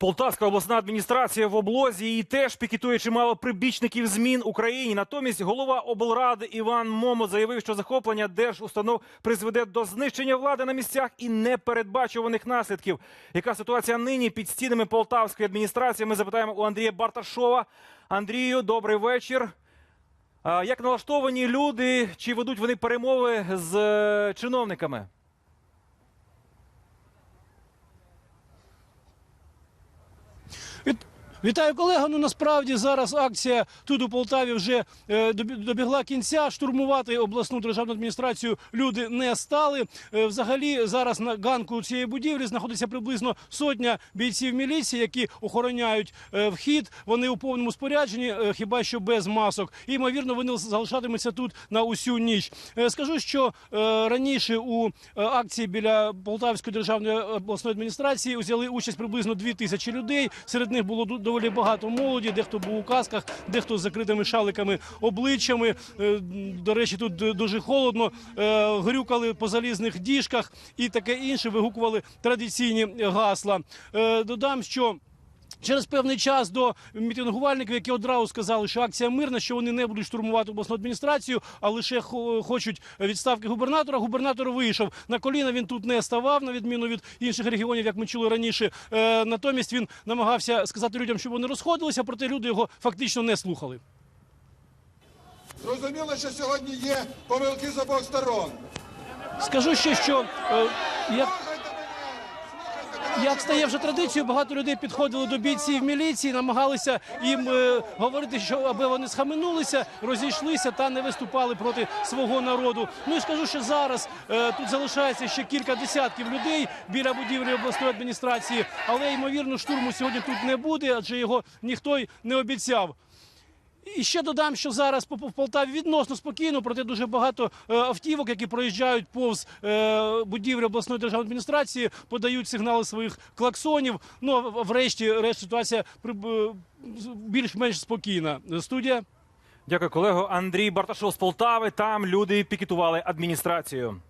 Полтавська обласна адміністрація в облозі її теж пікетує чимало прибічників змін Україні. Натомість голова облради Іван Момо заявив, що захоплення держустанов призведе до знищення влади на місцях і непередбачуваних наслідків. Яка ситуація нині під стінами полтавської адміністрації? Ми запитаємо у Андрія Барташова. Андрію, добрий вечір. Як налаштовані люди? Чи ведуть вони перемови з е, чиновниками? Вітаю колега. Ну насправді зараз акція тут у Полтаві вже е, добігла кінця. Штурмувати обласну державну адміністрацію люди не стали. Е, взагалі зараз на ганку цієї будівлі знаходиться приблизно сотня бійців міліції, які охороняють е, вхід. Вони у повному спорядженні, хіба що без масок. І ймовірно, вони залишатимуться тут на усю ніч. Скажу, що раніше у акції біля Полтавської державної обласної адміністрації взяли участь приблизно дві тисячі людей. Серед них було ду- доволі багато молоді, дехто був у касках, дехто з закритими шаликами обличчями. Е, До речі, тут дуже холодно. Е, Грюкали по залізних діжках і таке інше. Вигукували традиційні гасла. Е, Додам, що. Через певний час до мітингувальників, які одразу сказали, що акція мирна, що вони не будуть штурмувати обласну адміністрацію, а лише хочуть відставки губернатора. Губернатор вийшов на коліна. Він тут не ставав, на відміну від інших регіонів, як ми чули раніше. Е, натомість він намагався сказати людям, щоб вони розходилися, проте люди його фактично не слухали. Зрозуміло, що сьогодні є помилки з обох сторон. Скажу ще, що е, як Як стає вже традицією, багато людей підходили до бійців міліції, намагалися їм е, говорити, що аби вони схаменулися, розійшлися та не виступали проти свого народу. Ну і скажу, що зараз е, тут залишається ще кілька десятків людей біля будівлі обласної адміністрації, але ймовірно штурму сьогодні тут не буде, адже його ніхто й не обіцяв. І ще додам, що зараз по Полтаві відносно спокійно, проте дуже багато е, автівок, які проїжджають повз е, будівлі обласної державної адміністрації, подають сигнали своїх клаксонів. Ну врешті решт ситуація більш-менш спокійна. Студія. Дякую, колего. Андрій Барташов з Полтави. Там люди пікетували адміністрацію.